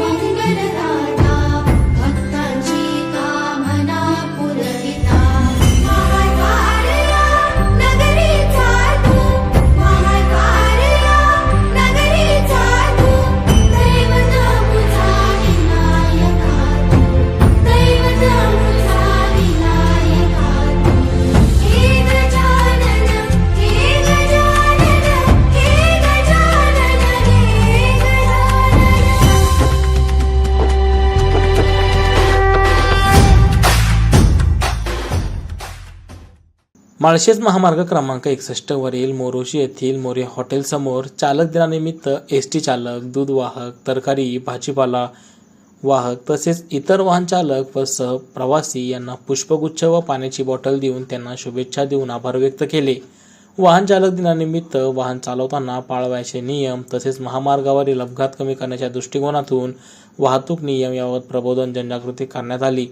மங்களராஜ माळशेज महामार्ग क्रमांक एकसष्ट वरील मोरोशी येथील मोरे हॉटेलसमोर चालक दिनानिमित्त एस टी चालक दूध वाहक तरकारी भाजीपाला वाहक तसेच इतर वाहन चालक व सह प्रवासी यांना पुष्पगुच्छ व पाण्याची बॉटल देऊन त्यांना शुभेच्छा देऊन आभार व्यक्त केले. वाहन चालक दिनानिमित्त वाहन चालवताना पाळवायचे नियम तसेच महामार्गावरील अपघात कमी करण्याच्या दृष्टिकोनातून वाहतूक नियम याबाबत प्रबोधन जनजागृती करण्यात आली.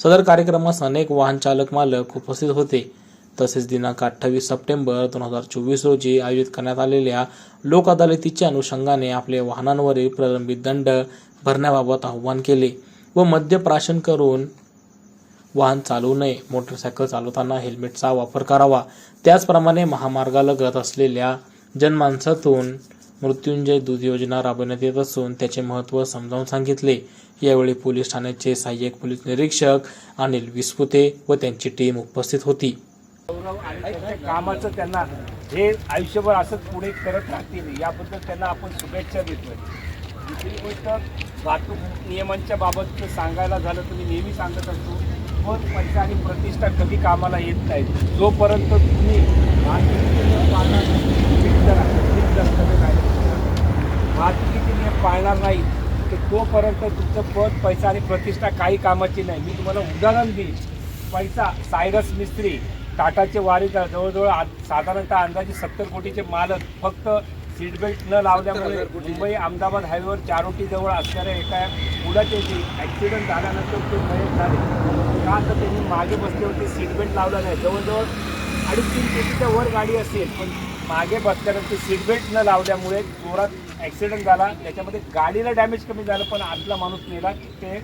सदर कार्यक्रमास अनेक वाहन चालक मालक उपस्थित होते. तसेच दिनांक अठ्ठावीस सप्टेंबर दोन हजार चोवीस रोजी आयोजित करण्यात आलेल्या लोक अदालतीच्या अनुषंगाने आपले वाहनांवरील प्रलंबित दंड भरण्याबाबत आवाहन केले व मद्यप्राशन करून वाहन चालवू नये मोटरसायकल चालवताना हेल्मेटचा वापर करावा. त्याचप्रमाणे महामार्गालगत असलेल्या जनमानसातून मृत्युंजय दूध योजना राबवण्यात येत असून त्याचे महत्त्व समजावून सांगितले. यावेळी पोलीस ठाण्याचे सहाय्यक पोलीस निरीक्षक अनिल विस्पुते व त्यांची टीम उपस्थित होती. कामाचं त्यांना हे आयुष्यभर असंच पुढे करत राहतील याबद्दल त्यांना आपण शुभेच्छा देतोय. दुसरी गोष्ट वाहतूक नियमांच्या बाबत सांगायला झालं तर मी नेहमी सांगत असतो पण पैसा आणि प्रतिष्ठा कधी कामाला येत नाही जोपर्यंत तुम्ही वाहतुकीचे नियम पाळणार नाही, नियम पाळणार नाही तर तोपर्यंत तुमचं पद पैसा आणि प्रतिष्ठा काही कामाची नाही. मी तुम्हाला उदाहरण देईन. पैसा सायरस मिस्त्री टाटाचे वारीदार जवळजवळ आ- साधारणतः अंदाजे सत्तर कोटीचे मालक फक्त सीट बेल्ट न लावल्यामुळे मुंबई अहमदाबाद हायवेवर चारोटीजवळ असणाऱ्या एका मुलाचे जे ॲक्सिडेंट झाल्यानंतर ते मयत झाले. का तर त्यांनी मागे बसले होते सीट बेल्ट लावला नाही. जवळजवळ अडीच तीन कोटीच्या वर गाडी असेल पण मागे बसल्यानंतर सीट बेल्ट न लावल्यामुळे जोरात ॲक्सिडेंट झाला. त्याच्यामध्ये गाडीला डॅमेज कमी झालं पण आतला माणूस मेला ते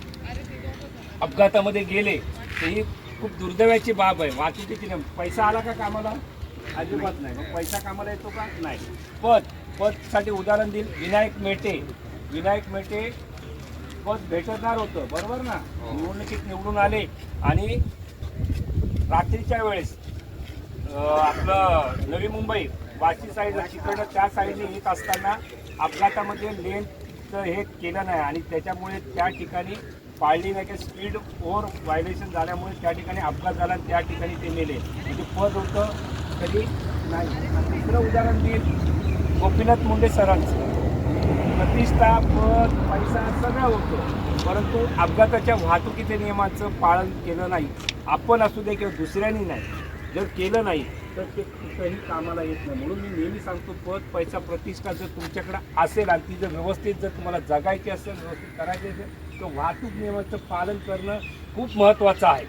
अपघातामध्ये गेले. ही खूप दुर्दैवाची बाब आहे. वाहतुकीची नाही? पैसा आला का कामाला? अजिबात नाही. मग पैसा कामाला येतो का? नाही. पद. पदसाठी उदाहरण देईल. विनायक मेटे. विनायक मेटे पद भेटणार होतं. बरोबर ना? निवडणुकीत निवडून आले आणि रात्रीच्या वेळेस आपलं नवी मुंबई वाशी साईड तिकडं त्या साईडने येत असताना अपघातामध्ये लेनचं हे केलं नाही आणि त्याच्यामुळे त्या ठिकाणी पाळली नाही की स्पीड ओव्हर व्हायलेशन झाल्यामुळे त्या ठिकाणी अपघात झाला त्या ठिकाणी ते मेले. म्हणजे पद होतं कधी नाही. तिसरं उदाहरण देईल. गोपीनाथ मुंडे सरांचं. प्रतिष्ठा पद पैसा सगळं होतं. परंतु अपघाताच्या वाहतुकीच्या नियमाचं पालन केलं नाही. आपण असू दे किंवा दुसऱ्यांनी नाही. जर केलं नाही तर ते कुठंही कामाला येत नाही. म्हणून मी नेहमी सांगतो पद पैसा प्रतिष्ठा जर तुमच्याकडे असेल आणि ती जर व्यवस्थित जर तुम्हाला जगायची असेल व्यवस्थित करायची असेल तर वाहतूक नियमाचं पालन करणं खूप महत्त्वाचं आहे.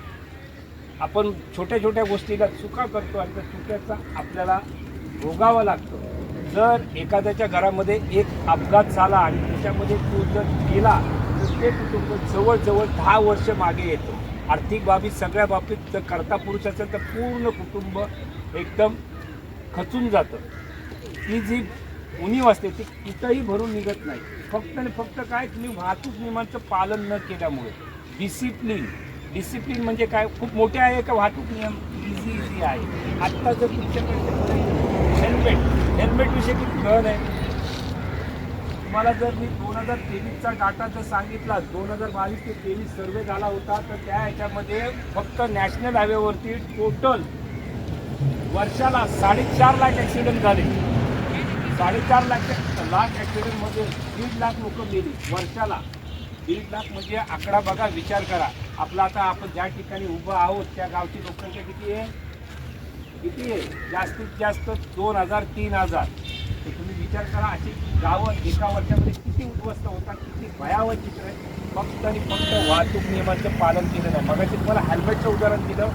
आपण छोट्या छोट्या गोष्टीला चुका करतो आणि त्या चुक्याचा आपल्याला भोगावं लागतं. जर एखाद्याच्या घरामध्ये एक अपघात झाला आणि त्याच्यामध्ये तो जर गेला तर ते कुटुंब जवळजवळ दहा वर्ष मागे येतं. आर्थिक बाबी सगळ्या बाबतीत जर करता पुरुष असेल तर पूर्ण कुटुंब एकदम खचून जातं. ती जी उणीव असते ती कुठंही भरून निघत नाही. फक्त आणि फक्त काय तुम्ही वाहतूक नियमांचं पालन न केल्यामुळे. डिसिप्लिन डिसिप्लिन म्हणजे काय? खूप मोठे आहे का वाहतूक नियम? इझी इझी आहे. आत्ता जर तुमच्याकडे हेल्मेट हेल्मेटविषयी किती कळण आहे. तुम्हाला जर मी दोन हजार तेवीसचा डाटा जर सांगितला दोन हजार बावीस ते तेवीस सर्वे झाला होता तर त्या ह्याच्यामध्ये फक्त नॅशनल हायवेवरती टोटल वर्षाला साडेचार लाख ॲक्सिडेंट झाले. साडेचार लाख लाख ॲक्सिडेंटमध्ये दीड लाख लोक गेली वर्षाला. दीड लाख म्हणजे आकडा बघा विचार करा. आपला आता आपण ज्या ठिकाणी उभं आहोत त्या गावची लोकसंख्या किती आहे? किती आहे? जास्तीत जास्त दोन हजार तीन हजार. तुम्ही विचार करा. अशी गावं एका वर्षामध्ये किती उद्ध्वस्त होतात किती भयावह चित्र आहे फक्त आणि फक्त वाहतूक नियमांचं पालन केलं नाही मगाशी तुम्हाला हेल्मेटचं उदाहरण दिलं.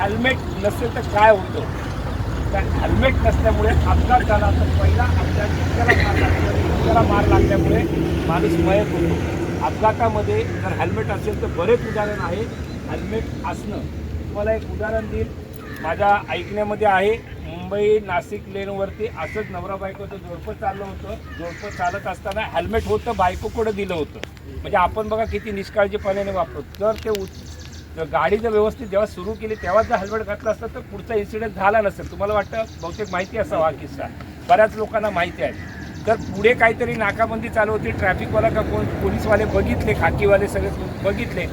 हेल्मेट नसेल तर काय होतं? त्या हेल्मेट नसल्यामुळे अपघात झाला. तर पहिला आपल्या इतक्याला मार लागला इतक्याला मार लागल्यामुळे माणूस मयत होतो. अपघातामध्ये जर हेल्मेट असेल तर बरेच उदाहरण आहे हेल्मेट असणं. तुम्हाला एक उदाहरण देईल. माझ्या ऐकण्यामध्ये आहे. मुंबई नाशिक लेनवरती असंच नवरा बायकोचं जोडपं चाललं होतं. जोडपं चालत असताना हेल्मेट होतं बायकोकडं दिलं होतं? म्हणजे आपण बघा किती निष्काळजीपणाने वापरतो. जर ते जर गाडी जर व्यवस्थित जेव्हा सुरू केली तेव्हा जर हेल्मेट घातलं असतं तर पुढचा इन्सिडेंट झाला नसेल. तुम्हाला वाटतं? बहुतेक माहिती असावा हा किस्सा. बऱ्याच लोकांना माहिती आहे. तर पुढे काहीतरी नाकाबंदी चालू होती. ट्रॅफिकवाला का कोण? पोलीसवाले बघितले खाकीवाले सगळे बघितले.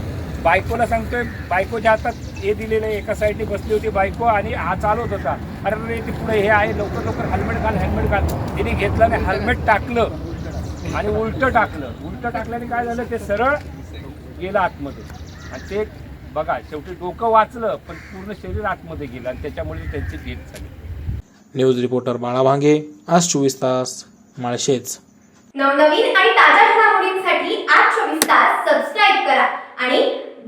बायकोला सांगतोय बायकोच्या हातात हे दिलेलं आहे, एका साईडने बसली होती बायको आणि हा चालवत होता. अरे अरे ते पुढे हे आहे लवकर लवकर हेल्मेट घाल हेल्मेट घाल. तिने घेतलं आणि हेल्मेट टाकलं. आणि उलटं टाकलं. उलटं टाकल्याने काय झालं ते सरळ गेलं आतमध्ये. आणि ते बघा शेवटी डोकं वाचलं पण पूर्ण शरीर आतमध्ये गेलं आणि त्याच्यामुळे त्यांची डेथ झाली. न्यूज रिपोर्टर बाळा भांगे आज चोवीस तास माळशेज. नवनवीन आणि ताज्या घडामोडींसाठी आज चोवीस तास सबस्क्राईब करा आणि